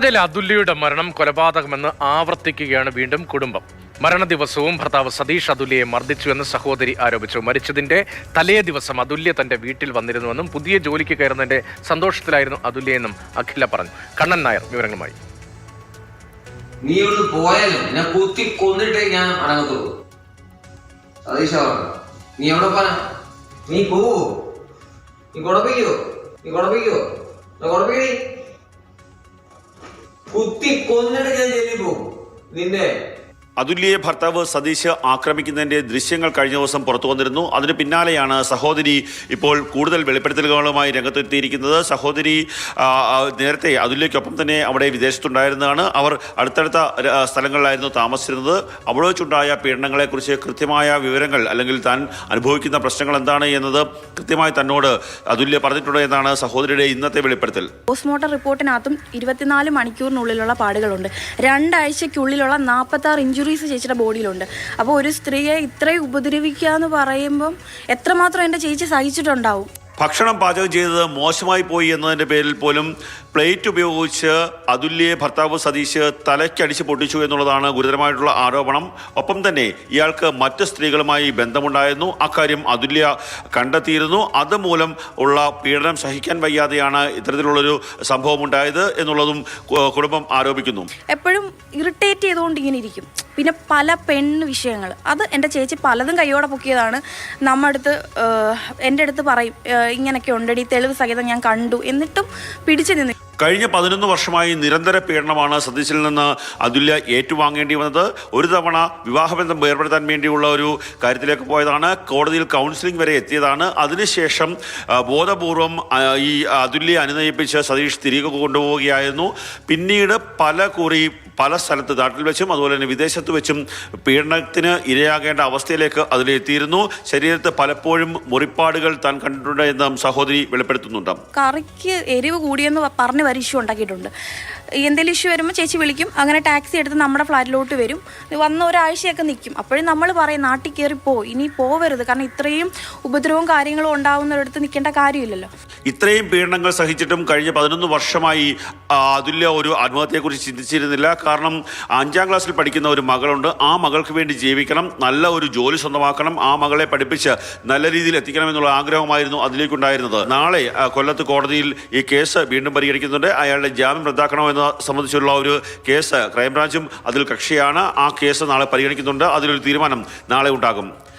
അതിൽ അതുല്യയുടെ മരണം കൊലപാതകമെന്ന് ആവർത്തിക്കുകയാണ് വീണ്ടും കുടുംബം. മരണ ദിവസവും ഭർത്താവ് സതീഷ് അതുല്യയെ മർദ്ദിച്ചുവെന്ന് സഹോദരി ആരോപിച്ചു. മരിച്ചതിന്റെ തലേ ദിവസം അതുല്യ തന്റെ വീട്ടിൽ വന്നിരുന്നുവെന്നും പുതിയ ജോലിക്ക് കയറുന്നതിന്റെ സന്തോഷത്തിലായിരുന്നു അതുല്യയെന്നും അഖില പറഞ്ഞു. കണ്ണൻ നായർ വിവരങ്ങളുമായി. നീ ഒന്ന് പോയാലും കുത്തി കൊന്നിട്ടേ ഞാൻ അടങ്ങത്തുള്ളൂ. നീ എവിടെ പോനാ നീ നീ കുഴപ്പിക്കോ കുത്തി ജയിലിൽ പോകും. നിന്നെ അതുല്യയെ ഭർത്താവ് സതീശ് ആക്രമിക്കുന്നതിന്റെ ദൃശ്യങ്ങൾ കഴിഞ്ഞ ദിവസം പുറത്തു വന്നിരുന്നു. അതിന് പിന്നാലെയാണ് സഹോദരി ഇപ്പോൾ കൂടുതൽ വെളിപ്പെടുത്തലുകളുമായി രംഗത്തെത്തിയിരിക്കുന്നത്. സഹോദരി നേരത്തെ അതുല്യയ്ക്കൊപ്പം തന്നെ അവിടെ വിദേശത്തുണ്ടായിരുന്നതാണ്. അവർ അടുത്തടുത്ത സ്ഥലങ്ങളിലായിരുന്നു താമസിച്ചിരുന്നത്. അവിടെ വെച്ചുണ്ടായ പീഡനങ്ങളെക്കുറിച്ച് കൃത്യമായ വിവരങ്ങൾ അല്ലെങ്കിൽ താൻ അനുഭവിക്കുന്ന പ്രശ്നങ്ങൾ എന്താണ് എന്നത് കൃത്യമായി തന്നോട് അതുല്യ പറഞ്ഞിട്ടുണ്ട് എന്നാണ് സഹോദരിയുടെ ഇന്നത്തെ വെളിപ്പെടുത്തൽ. പോസ്റ്റ്മോർട്ടം റിപ്പോർട്ടിനകത്തും ഇരുപത്തിനാല് മണിക്കൂറിനുള്ളിലുള്ള പാടുകളുണ്ട്. രണ്ടാഴ്ചയ്ക്കുള്ളിലുള്ള നാൽപ്പത്തി ആറ് ഇഞ്ചുറീസ് ചേച്ചിയുടെ ബോഡിയിലുണ്ട്. അപ്പോൾ ഒരു സ്ത്രീയെ ഇത്രയും ഉപദ്രവിക്കുക എന്ന് പറയുമ്പം എത്രമാത്രം എന്റെ ചേച്ചി സഹിച്ചിട്ടുണ്ടാവും? ഭക്ഷണം പാചകം ചെയ്തത് മോശമായി പോയി എന്നതിന്റെ പേരിൽ പോലും പ്ലേറ്റ് ഉപയോഗിച്ച് അതുല്യെ ഭർത്താവ് സതീഷ് തലയ്ക്കടിച്ച് പൊട്ടിച്ചു എന്നുള്ളതാണ് ഗുരുതരമായിട്ടുള്ള ആരോപണം. ഒപ്പം തന്നെ ഇയാൾക്ക് മറ്റ് സ്ത്രീകളുമായി ബന്ധമുണ്ടായിരുന്നു. അക്കാര്യം അതുല്യ കണ്ടെത്തിയിരുന്നു. അതുമൂലം ഉള്ള പീഡനം സഹിക്കാൻ വയ്യാതെയാണ് ഇത്തരത്തിലുള്ളൊരു സംഭവം ഉണ്ടായത് എന്നുള്ളതും കുടുംബം ആരോപിക്കുന്നു. എപ്പോഴും ഇറിറ്റേറ്റ് ചെയ്തുകൊണ്ട് ഇങ്ങനെ ഇരിക്കും. പിന്നെ പല പെണ്ണ് വിഷയങ്ങൾ. അത് എന്റെ ചേച്ചി പലതും കൈയോടെ പൊക്കിയതാണ്. നമ്മുടെ അടുത്ത് എന്റെ അടുത്ത് പറയും ഇങ്ങനെയൊക്കെ ഉണ്ടടി തെളിവ് സഹിതം ഞാൻ കണ്ടു എന്നിട്ടും പിടിച്ചു നിന്നു കഴിഞ്ഞ പതിനൊന്ന് വർഷമായി നിരന്തര പീഡനമാണ് സതീശിൽ നിന്ന് അതുല്യ ഏറ്റുവാങ്ങേണ്ടി വന്നത്. ഒരു തവണ വിവാഹബന്ധം ഏർപ്പെടുത്താൻ വേണ്ടിയുള്ള ഒരു കാര്യത്തിലേക്ക് പോയതാണ്. കോടതിയിൽ കൗൺസിലിംഗ് വരെ എത്തിയതാണ്. അതിനുശേഷം ബോധപൂർവം ഈ അതുല്യെ അനുനയിപ്പിച്ച് സതീഷ് തിരികെ കൊണ്ടുപോവുകയായിരുന്നു. പിന്നീട് പല കുറി പല സ്ഥലത്ത് നാട്ടിൽ വെച്ചും അതുപോലെ തന്നെ വിദേശത്ത് വെച്ചും പീഡനത്തിന് ഇരയാകേണ്ട അവസ്ഥയിലേക്ക് അതിലെത്തിയിരുന്നു ശരീരത്ത് പലപ്പോഴും മുറിപ്പാടുകൾ താൻ കണ്ടിട്ടുണ്ട് എന്ന് സഹോദരി വെളിപ്പെടുത്തുന്നുണ്ട്. കറിക്ക് എരിവ് കൂടിയെന്ന് പറഞ്ഞ് വരെ ഇഷ്യൂ ഉണ്ടാക്കിയിട്ടുണ്ട്. എന്തെങ്കിലും ഇഷ്യൂ വരുമ്പോൾ ചേച്ചി വിളിക്കും. അങ്ങനെ ടാക്സി എടുത്ത് നമ്മുടെ ഫ്ലാറ്റിലോട്ട് വരും. വന്ന ഒരാഴ്ചയൊക്കെ നിൽക്കും അപ്പോഴും നമ്മൾ പറയും നാട്ടിൽ കയറി പോ. ഇനി പോവരുത്. കാരണം ഇത്രയും ഉപദ്രവവും കാര്യങ്ങളും ഉണ്ടാവുന്നിടത്ത് നിൽക്കേണ്ട കാര്യമില്ലല്ലോ. ഇത്രയും പീഡനങ്ങൾ സഹിച്ചിട്ടും കഴിഞ്ഞ പതിനൊന്ന് വർഷമായി അതുല്യ ഒരു ആത്മഹത്യയെക്കുറിച്ച് ചിന്തിച്ചിരുന്നില്ല. കാരണം അഞ്ചാം ക്ലാസ്സിൽ പഠിക്കുന്ന ഒരു മകളുണ്ട്. ആ മകൾക്ക് വേണ്ടി ജീവിക്കണം. നല്ല ഒരു ജോലി സ്വന്തമാക്കണം. ആ മകളെ പഠിപ്പിച്ച് നല്ല രീതിയിൽ എത്തിക്കണമെന്നുള്ള ആഗ്രഹമായിരുന്നു അതിലേക്കുണ്ടായിരുന്നത്. നാളെ കൊല്ലത്ത് കോടതിയിൽ ഈ കേസ് വീണ്ടും പരിഗണിക്കുന്നുണ്ട്. അയാളുടെ ജാമ്യം റദ്ദാക്കണമെന്ന് സംബന്ധിച്ചുള്ള ഒരു കേസ് ക്രൈംബ്രാഞ്ചും അതിൽ കക്ഷിയാണ്. ആ കേസ് നാളെ പരിഗണിക്കുന്നുണ്ട്. അതിലൊരു തീരുമാനം നാളെ ഉണ്ടാകും.